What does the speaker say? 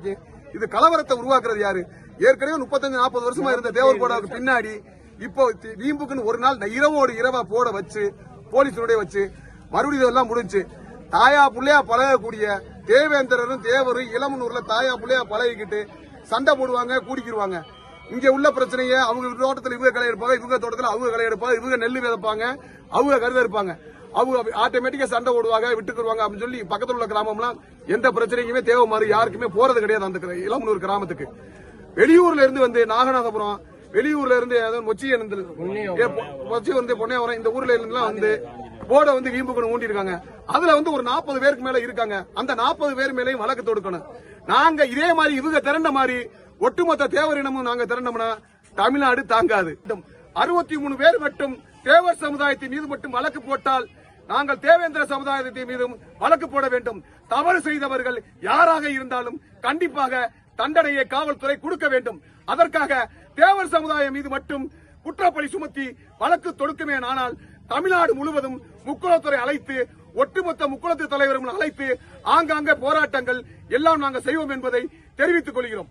இது. கலவரத்தை உருவாக்குறது யாரு? ஏற்கனவே முப்பத்தஞ்சு நாற்பது வருஷமா இருந்த தேவர் போடாவுக்கு பின்னாடி இப்போ வீம்புக்குன்னு ஒரு நாள் இரவோடு இரவா போட வச்சு போலீஸோட வச்சு மறுபடியும் இதெல்லாம் முடிஞ்சு தாயா புள்ளையா பழகக்கூடிய தேவேந்திரரும் தேவரும் இளமனூர்ல தாயா புள்ளையா பழகிக்கிட்டு சண்டை போடுவாங்க கூடிக்கிடுவாங்க இங்க உள்ள பிரச்சனைய அவங்க தோட்டத்துல இவங்க களை எடுப்பாங்க இவங்க தோட்டத்துல அவங்க களை எடுப்பாங்க இவங்க நெல் விதைப்பாங்க அவங்க கருத இருப்பாங்க அவங்க ஆட்டோமேட்டிக்கா சண்டை போடுவாங்க விட்டுக்குருவாங்க அப்படின்னு சொல்லி பக்கத்தில் உள்ள கிராமம்லாம் எந்த பிரச்சனைக்குமே தேவை மாதிரி யாருக்குமே போறது கிடையாது அந்த கிர- கிராமத்துக்கு. வெளியூர்ல இருந்து வந்து நாகநாதபுரம் வெளியூர்ல இருந்து மொச்சி மொச்சி வந்து பொன்னையவரம் இந்த ஊர்ல இருந்துலாம் வந்து போட வந்து வீம்புக்கு ஊண்டிருக்காங்க. அதுல வந்து ஒரு நாற்பது பேருக்கு மேல இருக்காங்க. அந்த நாற்பது பேர் மேலையும் வழக்கு தொடுக்கணும். நாங்க இதே மாதிரி இவங்க திரண்ட மாதிரி ஒட்டுமொத்த தேவரினமும் நாங்க திரண்டோம்னா தமிழ்நாடு தாங்காது. அறுபத்தி மூணு பேர் மட்டும் தேவர் சமுதாயத்தின் மீது மட்டும் வழக்கு போட்டால் நாங்கள் தேவேந்திர சமுதாயத்தின் மீதும் வழக்கு போட வேண்டும். தவறு செய்தவர்கள் யாராக இருந்தாலும் கண்டிப்பாக தண்டனையை காவல்துறை கொடுக்க வேண்டும். அதற்காக தேவர் சமுதாயம் மீது மட்டும் குற்றப்பழி சுமத்தி வழக்கு தொடுக்குமே ஆனால் தமிழ்நாடு முழுவதும் முக்குளத்துறை அழைத்து ஒட்டுமொத்த முக்குளத்து தலைவர்கள் அழைத்து ஆங்காங்கே போராட்டங்கள் எல்லாம் நாங்கள் செய்வோம் என்பதை தெரிவித்துக் கொள்கிறோம்.